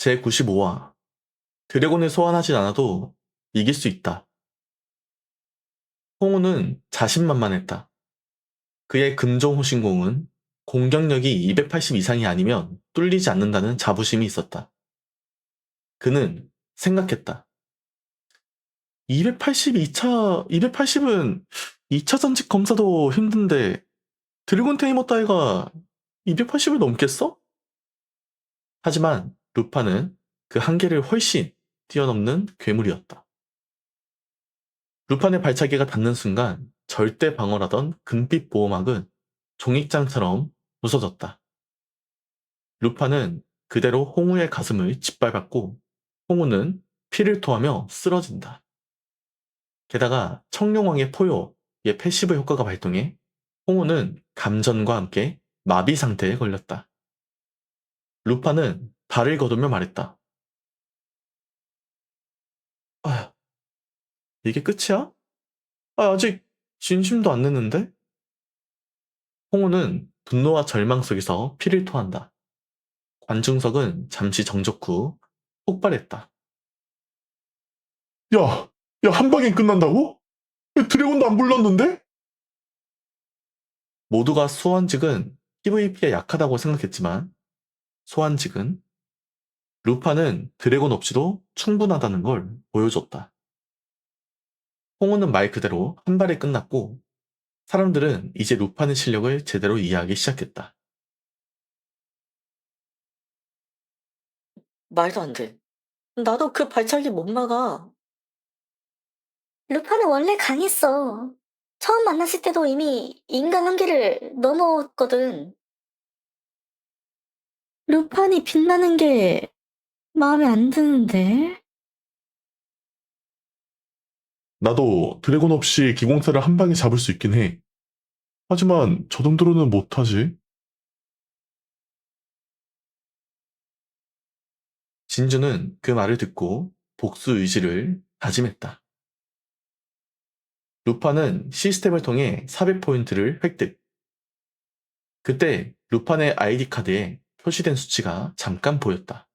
제95화 드래곤을 소환하진 않아도 이길 수 있다. 홍우는 자신만만했다. 그의 금종 호신공은 공격력이 280 이상이 아니면 뚫리지 않는다는 자부심이 있었다. 그는 생각했다. 282차, 280은 2차 전직 검사도 힘든데 드래곤 테이머 따위가 280을 넘겠어? 하지만 루파는 그 한계를 훨씬 뛰어넘는 괴물이었다. 루판의 발차기가 닿는 순간 절대 방어라던 금빛 보호막은 종익장처럼 부서졌다. 루파는 그대로 홍우의 가슴을 짓밟았고 홍우는 피를 토하며 쓰러진다. 게다가 청룡왕의 포효의 패시브 효과가 발동해 홍우는 감전과 함께 마비 상태에 걸렸다. 루파는 발을 거두며 말했다. 아, 이게 끝이야? 아, 아직 진심도 안 냈는데? 홍우는 분노와 절망 속에서 피를 토한다. 관중석은 잠시 정적 후 폭발했다. 야, 야, 한 방에 끝난다고? 왜 드래곤도 안 불렀는데? 모두가 소환직은 PVP에 약하다고 생각했지만 소환직은 루파는 드래곤 없이도 충분하다는 걸 보여줬다. 홍우는 말 그대로 한 발에 끝났고 사람들은 이제 루파의 실력을 제대로 이해하기 시작했다. 말도 안 돼. 나도 그 발차기 못 막아. 루파는 원래 강했어. 처음 만났을 때도 이미 인간 한계를 넘었거든. 루판이 빛나는 게 마음에 안 드는데? 나도 드래곤 없이 기공사를 한 방에 잡을 수 있긴 해. 하지만 저 정도로는 못하지. 진주는 그 말을 듣고 복수 의지를 다짐했다. 루파는 시스템을 통해 400포인트를 획득. 그때 루판의 아이디 카드에 표시된 수치가 잠깐 보였다.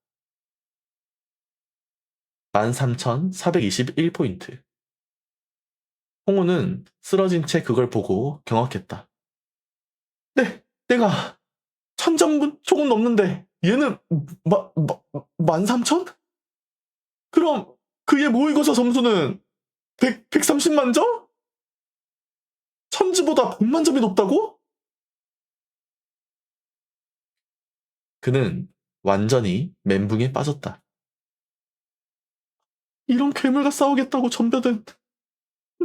13,421포인트. 홍우는 쓰러진 채 그걸 보고 경악했다. 네, 내가 천점분 조금 넘는데 얘는 마, 마, 13,000? 그럼 그의 모의고사 점수는 100, 130만 점? 천지보다 100만 점이 높다고? 그는 완전히 멘붕에 빠졌다. 이런 괴물과 싸우겠다고 전벼든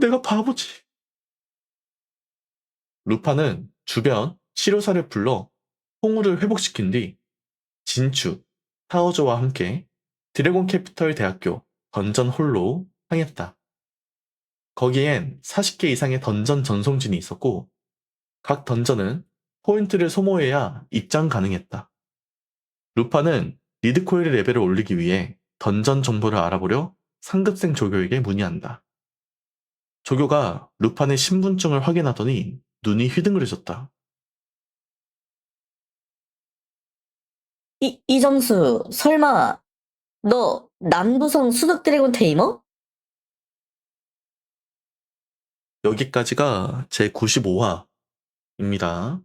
내가 바보지. 루파는 주변 치료사를 불러 홍우를 회복시킨 뒤 진추, 타오조와 함께 드래곤 캐피털 대학교 던전 홀로 향했다. 거기엔 40개 이상의 던전 전송진이 있었고 각 던전은 포인트를 소모해야 입장 가능했다. 루파는 리드코일의 레벨을 올리기 위해 던전 정보를 알아보려 상급생 조교에게 문의한다. 조교가 루판의 신분증을 확인하더니 눈이 휘둥그레졌다. 이, 이 점수, 설마, 너, 남부성 수석 드래곤 테이머? 여기까지가 제 95화입니다.